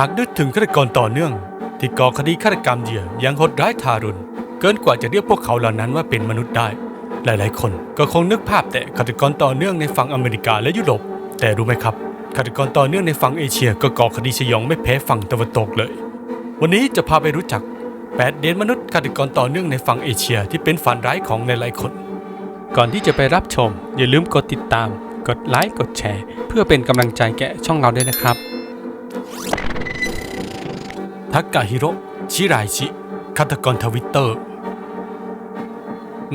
หากนึกถึงฆาตกรต่อเนื่อง ที่ก่อคดีฆาตกรรมเหยื่ออย่างโหดร้ายทารุณ เกินกว่าจะเรียกพวกเขาเหล่านั้นว่าเป็นมนุษย์ได้ หลายๆ คนก็คงนึกภาพแต่ฆาตกรต่อเนื่องในฝั่งอเมริกาและยุโรป แต่รู้ไหมครับฆาตกรต่อเนื่องในฝั่งเอเชียก็ก่อคดีสยองไม่แพ้ฝั่งตะวันตกเลย วันนี้จะพาไปรู้จักแปดเด่นมนุษย์ฆาตกรต่อเนื่องในฝั่งเอเชียที่เป็นฝันร้ายของหลายๆคน ก่อนที่จะไปรับชม อย่าลืมกดติดตาม กดไลค์กดแชร์ เพื่อเป็นกำลังใจแก่ช่องเราด้วยนะครับ ทักกะฮิโร่ชิรายชิ ฆาตกรทวิตเตอร์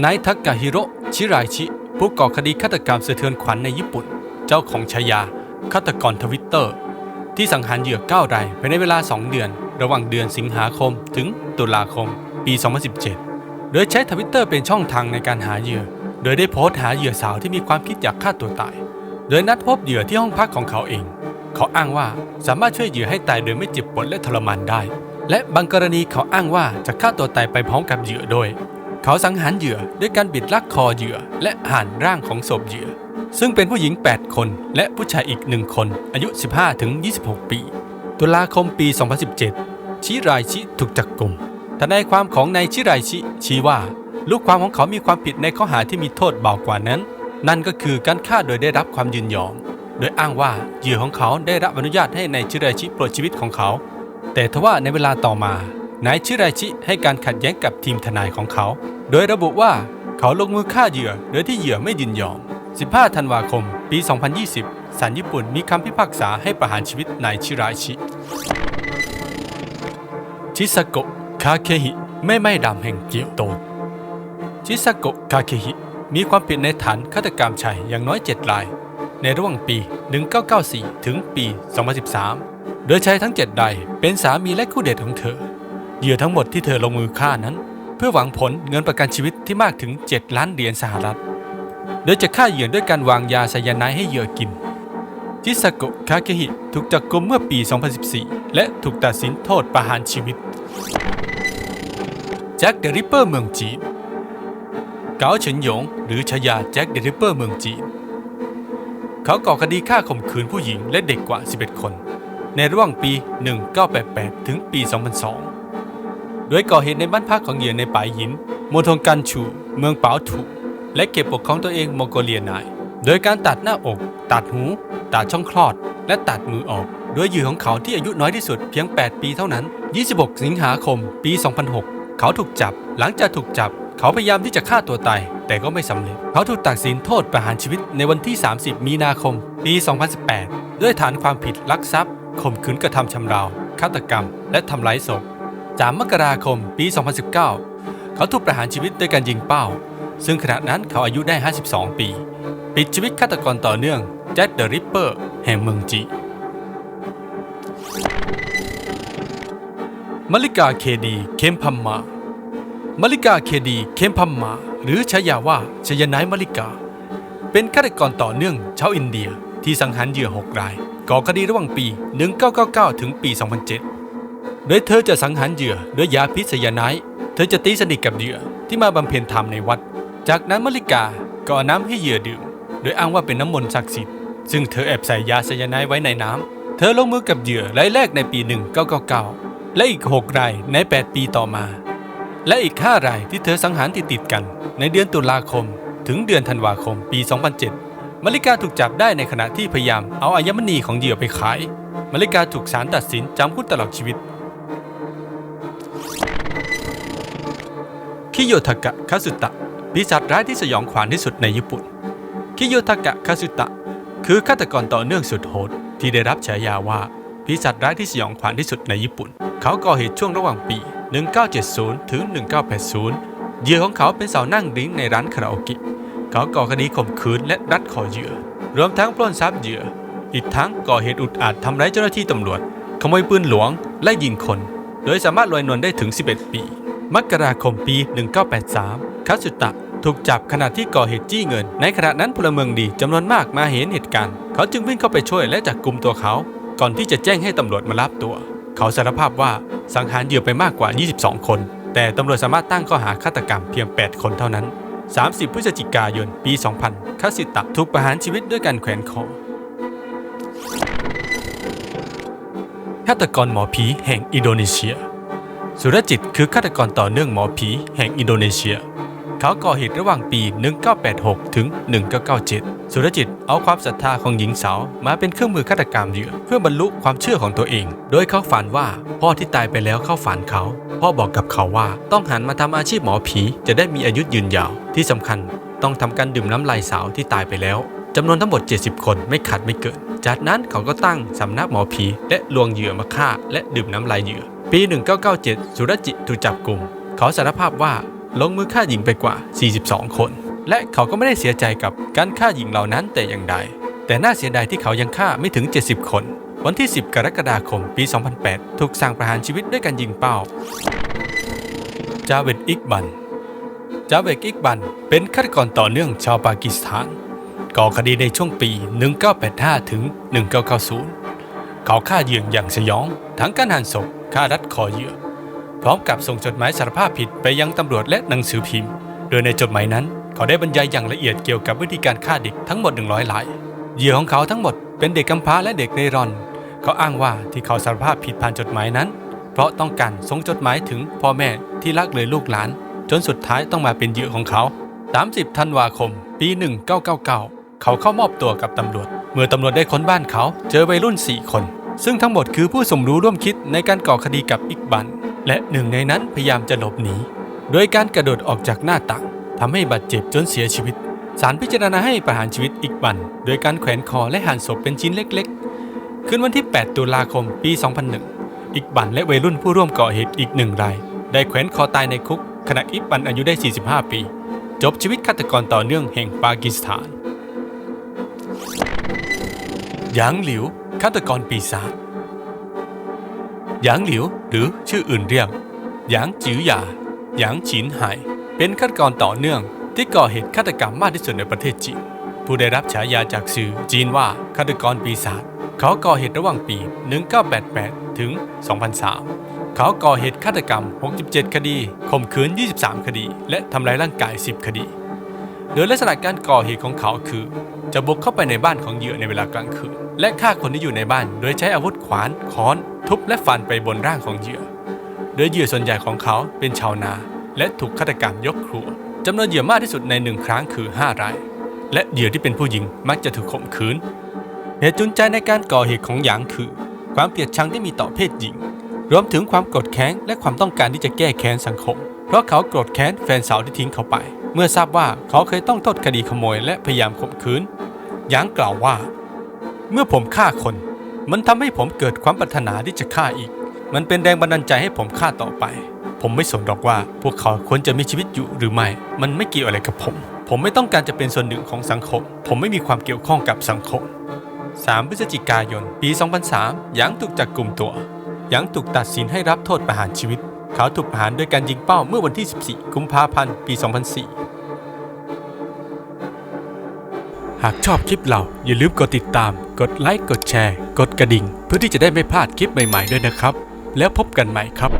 นายทักกะฮิโร่ชิรายชิ ผู้ก่อคดีฆาตกรรมสะเทือนขวัญในญี่ปุ่น เจ้าของฉายาฆาตกรทวิตเตอร์ ที่สังหารเหยื่อ9รายภายในเวลา 2 เดือน ระหว่างเดือนสิงหาคมถึงตุลาคม ปี 2017 โดยใช้ทวิตเตอร์เป็นช่องทางในการหาเหยื่อ โดยได้โพสต์หาเหยื่อสาวที่มีความคิดอยากฆ่าตัวตาย โดยนัดพบเหยื่อที่ห้องพักของเขาเอง เขาอ้างว่าสามารถช่วยเหยื่อให้ตายโดยไม่เจ็บปวดและทรมานได้ และบางกรณีเขาอ้างว่าจะฆ่าตัวตายไปพร้อมกับเหยื่อโดย เขาสังหารเหยื่อด้วยการบิดลักคอเหยื่อ และหั่นร่างของศพเหยื่อ ซึ่งเป็นผู้หญิง 8 คน และผู้ชายอีกหนึ่งคน อายุ 15ถึง26 ปี ตุลาคมปี 2017 ชิรายชิถูกจับกลุ่มทนายความของนายชิรายชิชี้ว่า ลูกความของเขามีความผิดในข้อหาที่มีโทษเบากว่านั้น นั่นก็คือการฆ่าโดยได้รับความยินยอม โดยอ้างว่าเหยื่อของเขาได้รับอนุญาตให้นายชิราชิปลดชีวิตของเขา แต่ทว่าในเวลาต่อมานายชิราชิให้การขัดแย้งกับทีมทนายของเขา โดยระบุว่าเขาลงมือฆ่าเหยื่อโดยที่เหยื่อไม่ยินยอม 15 ธันวาคม ปี 2020 ศาลญี่ปุ่นมีคำพิพากษาให้ประหารชีวิตนายชิราชิ ชิซาโกะ คาเคฮิ แม่ไม้ดำแห่งเกียวโต ชิซาโกะ คาเคฮิ มีความผิดในฐานฆาตกรรมชายอย่างน้อย 7 ราย ในระหว่างปี 1994 ถึงปี 2013 โดยใชายทั้ง7รายเป็นสามีและคู่เดทของเธอ เหยื่อทั้งหมดที่เธอลงมือฆ่านั้น เพื่อหวังผลเงินประกันชีวิตที่มากถึง 7 ล้านเหรียญสหรัฐ โดยจะฆ่าเหยื่อด้วยการวางยาไซยาไนด์ให้เหยื่อกิน จิซาโกะคาเกฮิถูกจับกุมเมื่อปี 2014 และถูกตัดสินโทษประหารชีวิตแจ็คเดริปเปอร์เมืองจีนเกาเฉินหยงหรือชายาแจ็คเดริปเปอร์เมืองจีน เขาก่อคดีฆ่าข่มขืนผู้หญิงและเด็กกว่า 11 คน ในระหว่างปี 1988 ถึงปี 2002 โดยก่อเหตุในบ้านพักของเหยื่อในป่ายหินมณฑลกันชู เมืองเปาถูและเก็บปกครองตัวเองมองโกเลียนาย โดยการตัดหน้าอก ตัดหู ตัดช่องคลอด และตัดมือออก โดยเหยื่อของเขาที่อายุน้อยที่สุดเพียง 8 ปีเท่านั้น 26 สิงหาคม ปี 2006 เขาถูกจับ หลังจากถูกจับ เขาพยายามที่จะฆ่าตัวตาย แต่ก็ไม่สำเร็จ เขาถูกตัดสินโทษประหารชีวิตในวันที่ 30 มีนาคม ปี 2018 ด้วยฐานความผิดลักทรัพย์ข่มขืนกระทำชำเราวฆาตกรรม และทำร้ายศพ3มกราคม ปี 2019 เขาถูกประหารชีวิตด้วยการยิงเป้า ซึ่งขณะนั้นเขาอายุได้ 52 ปี ปิดชีวิตฆาตกรต่อเนื่องแจ็คเดอะริปเปอร์แห่งเมืองจีมาริกาเคดีเคมพัมมา มาริกาเคดีเคมพัมมา หรือฉายาว่าชยนายมาริกา เป็นฆาตกรต่อเนื่องชาวอินเดียที่สังหารเหยื่อ 6 ราย ก่อคดีระหว่างปี 1999 ถึงปี 2007 โดยเธอจะสังหารเหยื่อด้วยยาพิษไซยานด์เธอจะตีสนิทกับเหยื่อที่มาบำเพ็ญธรรมในวัด จากนั้นมาริกาก็น้ำให้เหยื่อดื่ม โดยอ้างว่าเป็นน้ำมนต์ศักดิ์สิทธิ์ ซึ่งเธอแอบใส่ยาไซยานด์ไว้ในน้ำ เธอลงมือกับเหยื่อรายแรกในปี 1999 และอีก 6 รายใน 8 ปีต่อมา และอีก5รายที่เธอสังหารติดติดกัน ในเดือนตุลาคม ถึงเดือนธันวาคมปี 2007 มาริกาถูกจับได้ในขณะที่พยายามเอาอัญมณีของเหยื่อไปขาย มาริกาถูกศาลตัดสินจำคุกตลอดชีวิต คิโยทากะคาสุตะปีศาจร้ายที่สยองขวัญที่สุดในญี่ปุ่น คิโยทากะคาสุตะ คือฆาตกรต่อเนื่องสุดโหดที่ได้รับฉายาว่าปีศาจร้ายที่สยองขวัญที่สุดในญี่ปุ่น เขาก่อเหตุช่วงระหว่างปี 1970 ถึง 1980 เหยื่อของเขาเป็นสาวนั่งดิ้งในร้านคาราโอเกะ เขาก่อคดีข่มขืนและรัดคอเหยื่อ รวมทั้งปล้นทรัพย์เหยื่อ อีกทั้งก่อเหตุอุกอาจทำร้ายเจ้าหน้าที่ตำรวจ ขโมยปืนหลวง และยิงคน โดยสามารถลอยนวลได้ถึง 11 ปี มกราคมปี 1983 คาสุตะถูกจับขณะที่ก่อเหตุจี้เงิน ในขณะนั้นพลเมืองดีจำนวนมากมาเห็นเหตุการณ์ เขาจึงวิ่งเข้าไปช่วยและจับกลุ่มตัวเขา ก่อนที่จะแจ้งให้ตำรวจมารับตัว เขาสารภาพว่าสังหารเหยื่อไปมากกว่า 22 คน แต่ตำรวจสามารถตั้งข้อหาฆาตกรรมเพียง 8 คนเท่านั้น 30 พฤศจิกายน ปี 2000 คาสิตะถูกประหารชีวิตด้วยการแขวนคอฆาตกรหมอผีแห่งอินโดนีเซีย สุรจิตคือฆาตกรต่อเนื่องหมอผีแห่งอินโดนีเซีย เขาก่อเหตุระหว่างปี 1986 ถึง 1997 สุรจิตเอาความศรัทธาของหญิงสาวมาเป็นเครื่องมือฆาตกรรมเหยื่อเพื่อบรรลุความเชื่อของตัวเอง โดยเขาฝันว่าพ่อที่ตายไปแล้วเข้าฝันเขา พ่อบอกกับเขาว่าต้องหันมาทำอาชีพหมอผีจะได้มีอายุยืนยาว ที่สำคัญต้องทำการดื่มน้ำลายสาวที่ตายไปแล้วจำนวนทั้งหมด 70 คนไม่ขาดไม่เกิน จากนั้นเขาก็ตั้งสำนักหมอผีและลวงเหยื่อมาฆ่าและดื่มน้ำลายเหยื่อ ปี 1997 สุรจิตถูกจับกลุ่ม เขาสารภาพว่า ลงมือฆ่าหญิงไปกว่า 42 คน และเขาก็ไม่ได้เสียใจกับการฆ่าหญิงเหล่านั้นแต่อย่างใด แต่น่าเสียดายที่เขายังฆ่าไม่ถึง 70 คน วันที่ 10 กรกฎาคม ปี 2008 ถูกสั่งประหารชีวิตด้วยการยิงเป้า จาเวดอิกบัน จาเวกอิกบัน เป็นฆาตกรต่อเนื่องชาวปากีสถาน ก่อคดีในช่วงปี 1985 ถึง 1990 เขาฆ่าเหยื่ออย่างสยอง ทั้งการหั่นศพฆ่ารัดคอเหยื่อ พร้อมกับส่งจดหมายสารภาพผิดไปยังตำรวจและหนังสือพิมพ์ โดยในจดหมายนั้น เขาได้บรรยายอย่างละเอียดเกี่ยวกับวิธีการฆ่าเด็กทั้งหมด 100ลายเหยื่อของเขาทั้งหมดเป็นเด็กกำพร้าและเด็กเร่ร่อน เขาอ้างว่าที่เขาสารภาพผิดผ่านจดหมายนั้น เพราะต้องการส่งจดหมายถึงพ่อแม่ที่รักเลยลูกหลาน จนสุดท้ายต้องมาเป็นเหยื่อของเขา 30 ธันวาคม ปี 1999 เขาเข้ามอบตัวกับตำรวจ เมื่อตำรวจได้ค้นบ้านเขา เจอวัยรุ่น 4 คน ซึ่งทั้งหมดคือผู้สมรู้ร่วมคิดในการก่อคดีกับอิกบัน และหนึ่งในนั้นพยายามจะหลบหนีโดยการกระโดดออกจากหน้าต่างทำให้บาดเจ็บจนเสียชีวิตศาลพิจารณาให้ประหารชีวิตอิกบันโดยการแขวนคอและหั่นศพเป็นชิ้นเล็กๆ คืนวันที่ 8 ตุลาคมปี 2001อิกบันและวัยรุ่นผู้ร่วมก่อเหตุอีกหนึ่งราย ได้แขวนคอตายในคุก ขณะอิกบันอายุได้ 45 ปี จบชีวิตฆาตกรต่อเนื่องแห่งปากีสถานหยางหลิวฆาตกรปีศาจหยางหลิว หรือชื่ออื่นเรียกหยางจือหยาหยางฉินไห่เป็นฆาตกรต่อเนื่องที่ก่อเหตุฆาตกรรมมากที่สุดในประเทศจีน ผู้ได้รับฉายาจากสื่อจีนว่าฆาตกรปีศาจเขาก่อเหตุระหว่างปี 1988 ถึง 2003 เขาก่อเหตุฆาตกรรม 67 คดีข่มขืน 23 คดี และทำลายร่างกาย 10 คดี โดยลักษณะการก่อเหตุของเขาคือ จะบุกเข้าไปในบ้านของเหยื่อในเวลากลางคืน และฆ่าคนที่อยู่ในบ้าน โดยใช้อาวุธขวาน ค้อน ทุบและฟันไปบนร่างของเหยื่อ โดยเหยื่อส่วนใหญ่ของเขาเป็นชาวนา และถูกฆาตกรรมยกครัวจำนวนเหยื่อมากที่สุดในหนึ่งครั้งคือ 5 ราย และเหยื่อที่เป็นผู้หญิงมักจะถูกข่มขืน เหตุจูงใจในการก่อเหตุของหยางคือ ความเกลียดชังที่มีต่อเพศหญิง รวมถึงความโกรธแค้นและความต้องการที่จะแก้แค้นสังคม เพราะเขาโกรธแค้นแฟนสาวที่ทิ้งเขาไป เมื่อทราบว่าเขาเคยต้องโทษคดีขโมยและพยายามข่มขืนหยางกล่าวว่า เมื่อผมฆ่าคน มันทำให้ผมเกิดความปรารถนาที่จะฆ่าอีก มันเป็นแรงบันดาลใจให้ผมฆ่าต่อไป ผมไม่สนหรอกว่า พวกเขาควรจะมีชีวิตอยู่หรือไม่ มันไม่เกี่ยวอะไรกับผม ผมไม่ต้องการจะเป็นส่วนหนึ่งของสังคม ผมไม่มีความเกี่ยวข้องกับสังคม 3 พฤศจิกายน ปี 2003หยางถูกจับกลุ่มตัวหยางถูกตัดสินให้รับโทษประหารชีวิต เขาถูกประหารด้วยการยิงเป้าเมื่อวันที่ 14 กุมภาพันธ์ ปี 2004 หากชอบคลิปเราอย่าลืมกดติดตาม กดไลค์ กดแชร์ กดกระดิ่ง เพื่อที่จะได้ไม่พลาดคลิปใหม่ ๆ ด้วยนะครับ แล้วพบกันใหม่ครับ